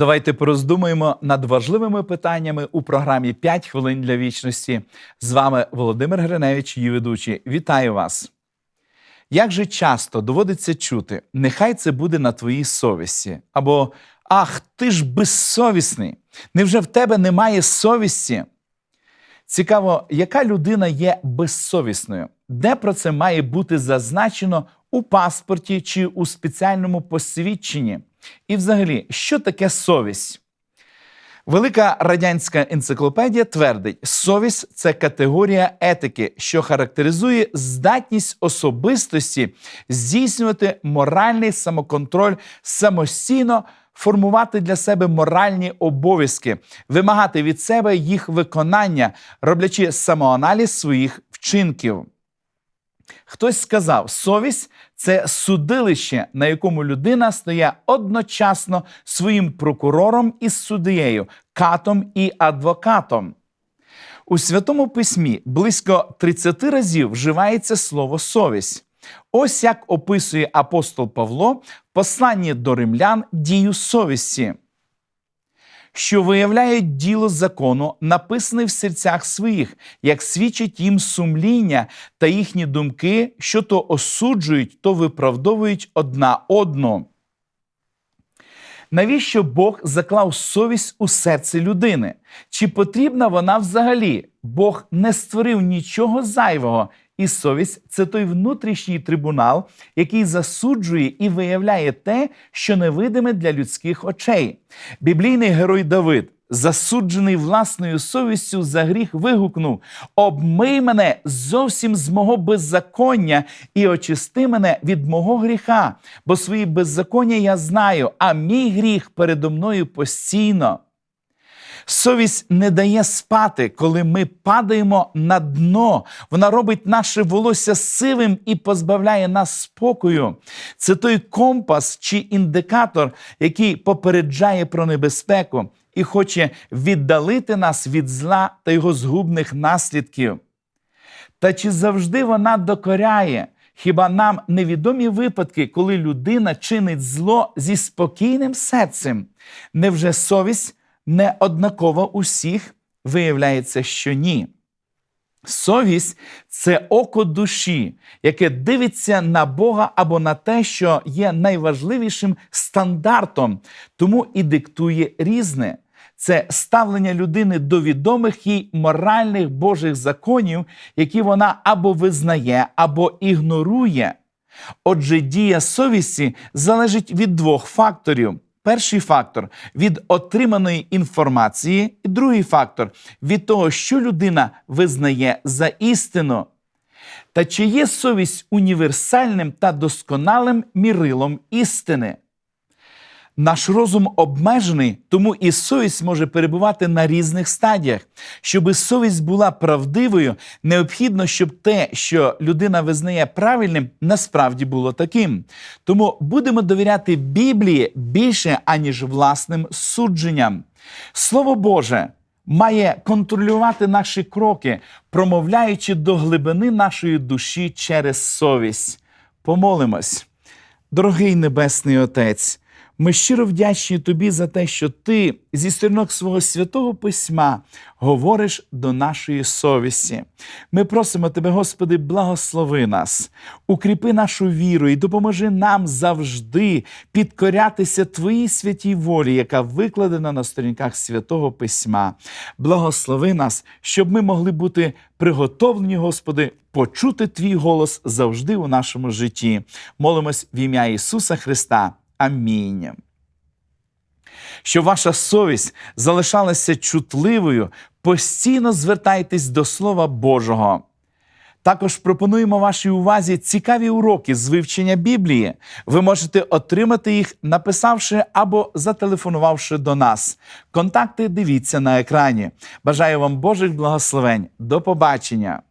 Давайте пороздумаємо над важливими питаннями у програмі «5 хвилин для вічності. З вами Володимир Гриневич, її ведучий. Вітаю вас! Як же часто доводиться чути, нехай це буде на твоїй совісті, або Ах, ти ж безсовісний! Невже в тебе немає совісті? Цікаво, яка людина є безсовісною? Де про це має бути зазначено у паспорті чи у спеціальному посвідченні? І взагалі, що таке совість? Велика радянська енциклопедія твердить, совість це категорія етики, що характеризує здатність особистості здійснювати моральний самоконтроль самостійно. Формувати для себе моральні обов'язки, вимагати від себе їх виконання, роблячи самоаналіз своїх вчинків. Хтось сказав, совість це судилище, на якому людина стає одночасно своїм прокурором і суддєю, катом і адвокатом. У Святому Письмі близько 30 разів вживається слово совість. Ось як описує апостол Павло в посланні до римлян дію совісті, що виявляють діло закону, написане в серцях своїх, як свідчить їм сумління та їхні думки, що то осуджують, то виправдовують одна одну. Навіщо Бог заклав совість у серце людини? Чи потрібна вона взагалі? Бог не створив нічого зайвого, і совість це той внутрішній трибунал, який засуджує і виявляє те, що невидиме для людських очей. Біблійний герой Давид. Засуджений власною совістю за гріх вигукнув: Обмий мене зовсім з мого беззаконня і очисти мене від мого гріха, бо свої беззаконня я знаю, а мій гріх передо мною постійно. Совість не дає спати, коли ми падаємо на дно. Вона робить наше волосся сивим і позбавляє нас спокою. Це той компас чи індикатор, який попереджає про небезпеку і хоче віддалити нас від зла та його згубних наслідків. Та чи завжди вона докоряє? Хіба нам невідомі випадки, коли людина чинить зло зі спокійним серцем? Невже совість не однакова усіх? Виявляється, що ні. Совість це око душі, яке дивиться на Бога або на те, що є найважливішим стандартом, тому і диктує різне. Це ставлення людини до відомих їй моральних Божих законів, які вона або визнає, або ігнорує. Отже, дія совісті залежить від двох факторів. Перший фактор від отриманої інформації, і другий фактор від того, що людина визнає за істину. Та чи є совість універсальним та досконалим мірилом істини? Наш розум обмежений, тому і совість може перебувати на різних стадіях. Щоби совість була правдивою, необхідно, щоб те, що людина визнає правильним, насправді було таким. Тому будемо довіряти Біблії більше, аніж власним судженням. Слово Боже. Має контролювати наші кроки, промовляючи до глибини нашої душі через совість. Помолимось, дорогий Небесний Отець. Ми щиро вдячні тобі за те, що ти зі сторінок свого святого письма говориш до нашої совісті. Ми просимо тебе, Господи, благослови нас, укріпи нашу віру і допоможи нам завжди підкорятися Твоїй святій волі, яка викладена на сторінках святого письма. Благослови нас, щоб ми могли бути приготовлені, Господи, почути Твій голос завжди у нашому житті. Молимось в ім'я Ісуса Христа. Амінь. Щоб ваша совість залишалася чутливою, постійно звертайтесь до Слова Божого. Також пропонуємо вашій увазі цікаві уроки з вивчення Біблії. Ви можете отримати їх, написавши або зателефонувавши до нас. Контакти дивіться на екрані. Бажаю вам Божих благословень. До побачення!